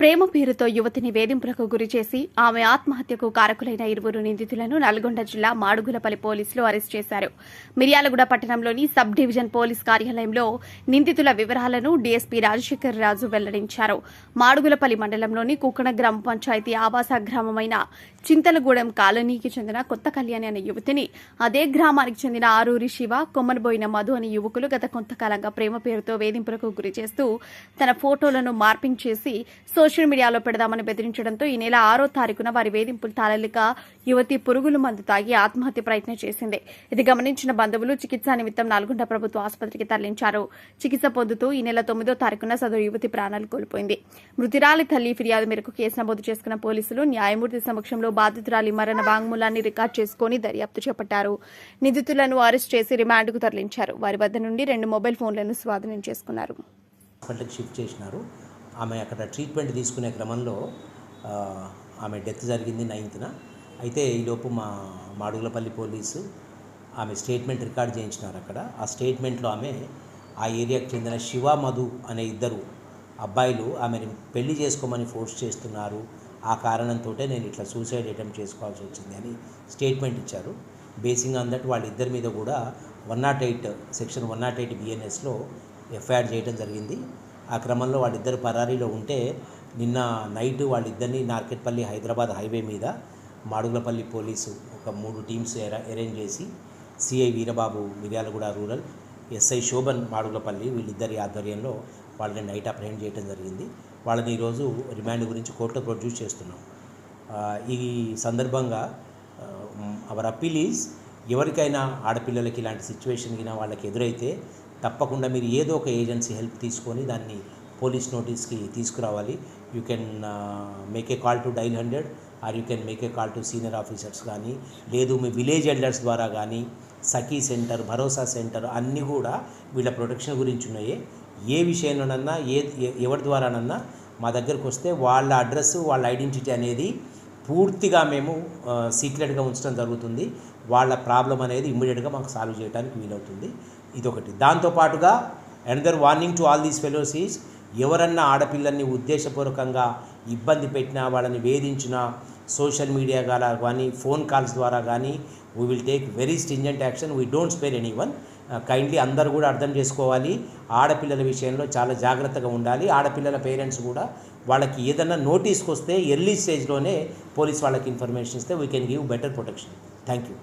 ప్రేమ పేరుతో యువతిని వేధింపులకు గురి చేసి ఆమె ఆత్మహత్యకు కారకులైన ఇరువురు నిందితులను నల్గొండ జిల్లా మాడుగులపల్లి పోలీసులు అరెస్ట్ చేశారు. మిర్యాలగూడ పట్టణంలోని సబ్ డివిజన్ పోలీస్ కార్యాలయంలో నిందితుల వివరాలను డీఎస్పీ రాజశేఖర్ రాజు వెల్లడించారు. మాడుగులపల్లి మండలంలోని కుక్కణ గ్రామ పంచాయతీ ఆవాస గ్రామమైన చింతలగూడెం కాలనీకి చెందిన కొత్త కళ్యాణి అనే యువతిని అదే గ్రామానికి చెందిన ఆరూరి శివ కొమ్మనబోయిన మధు అనే యువకులు గత కొంతకాలంగా ప్రేమ పేరుతో వేధింపులకు గురి చేస్తూ తన ఫోటోలను మార్పింగ్ చేసి సోషల్ మీడియాలో పెడదామని బెదిరించడంతో ఈ నెల ఆరో తారీఖున వారి వేధింపులు తాళలిక యువతి పురుగుల మందు తాగి ఆత్మహత్య ప్రయత్నం చేసింది. ఇది గమనించిన బంధువులు చికిత్స నిమిత్తం నల్గొండ ప్రభుత్వ ఆసుపత్రికి తరలించారు. చికిత్స పొందుతూ ఈ నెల తొమ్మిదో తారీఖున సదరు యువతి ప్రాణాలు కోల్పోయింది. మృతురాలి తల్లి ఫిర్యాదు మేరకు కేసు నమోదు చేసుకున్న పోలీసులు న్యాయమూర్తి సమక్షంలో బాధితురాలి మరణ వాంగ్మూలాన్ని రికార్డు చేసుకుని దర్యాప్తు చేపట్టారు. నిందితులను అరెస్ట్ చేసి రిమాండ్కు తరలించారు. వారి వద్ద నుండి రెండు మొబైల్ ఫోన్లను స్వాధీనం చేసుకున్నారు. హాస్పిటల్కి షిఫ్ట్ చేసినారు. ఆమె అక్కడ ట్రీట్మెంట్ తీసుకునే క్రమంలో ఆమె డెత్ జరిగింది నైన్త్న. అయితే ఈలోపు మా మాడుగులపల్లి పోలీసు ఆమె స్టేట్మెంట్ రికార్డ్ చేయించినారు అక్కడ. ఆ స్టేట్మెంట్లో ఆమె ఆ ఏరియాకు చెందిన శివ మధు అనే ఇద్దరు అబ్బాయిలు ఆమెను పెళ్ళి చేసుకోమని ఫోర్స్ చేస్తున్నారు. ఆ కారణంతో నేను ఇట్లా సూసైడ్ అటెంప్ట్ చేసుకోవాల్సి వచ్చింది అని స్టేట్మెంట్ ఇచ్చారు. బేసింగ్ ఆన్ దట్ వాళ్ళిద్దరి మీద కూడా one not eight section one not eight బిఎన్ఎస్లో FIR చేయడం జరిగింది. ఆ క్రమంలో వాళ్ళిద్దరు పరారీలో ఉంటే నిన్న నైట్ వాళ్ళిద్దరిని నార్కెట్పల్లి హైదరాబాద్ హైవే మీద మాడుగులపల్లి పోలీసు ఒక మూడు టీమ్స్ అరేంజ్ చేసి CI Veerababu Miryalaguda rural SI Shobhan Madugulapalli వీళ్ళిద్దరి ఆధ్వర్యంలో వాళ్ళని నైట్ అప్రహెండ్ చేయడం జరిగింది. వాళ్ళని ఈరోజు రిమాండ్ గురించి కోర్టులో ప్రొడ్యూస్ చేస్తున్నాం. ఈ సందర్భంగా అవర్ అప్పీల్ ఈజ్ ఎవరికైనా ఆడపిల్లలకి ఇలాంటి సిచ్యువేషన్ కినా వాళ్ళకి ఎదురైతే తప్పకుండా మీరు ఏదో ఒక ఏజెన్సీ హెల్ప్ తీసుకొని దాన్ని పోలీస్ నోటీస్కి తీసుకురావాలి. You can make a call to dial hundred or you can make a call to senior officers కానీ లేదు మీ విలేజ్ ఎల్డర్స్ ద్వారా కానీ సఖీ సెంటర్ భరోసా సెంటర్ అన్నీ కూడా వీళ్ళ ప్రొటెక్షన్ గురించి ఉన్నాయి. ఏ విషయంలోనన్నా ఏ ఎవరి ద్వారానన్నా మా దగ్గరకు వస్తే వాళ్ళ అడ్రస్ వాళ్ళ ఐడెంటిటీ అనేది పూర్తిగా మేము సీక్రెట్గా ఉంచడం జరుగుతుంది. వాళ్ళ ప్రాబ్లం అనేది ఇమ్మీడియట్గా మాకు సాల్వ్ చేయడానికి వీలవుతుంది. ఇదొకటి. దాంతోపాటుగా another warning to all these fellows is ఎవరన్నా ఆడపిల్లల్ని ఉద్దేశపూర్వకంగా ఇబ్బంది పెట్టినా వాళ్ళని వేధించినా సోషల్ మీడియా ద్వారా కానీ ఫోన్ కాల్స్ ద్వారా కానీ we will take very stringent action we don't spare anyone kindly అందరూ కూడా అర్థం చేసుకోవాలి. ఆడపిల్లల విషయంలో చాలా జాగ్రత్తగా ఉండాలి. ఆడపిల్లల పేరెంట్స్ కూడా వాళ్ళకి ఏదన్నా నోటీస్కి వస్తే ఎర్లీ స్టేజ్లోనే పోలీస్ వాళ్ళకి ఇన్ఫర్మేషన్ ఇస్తే we can give better protection thank you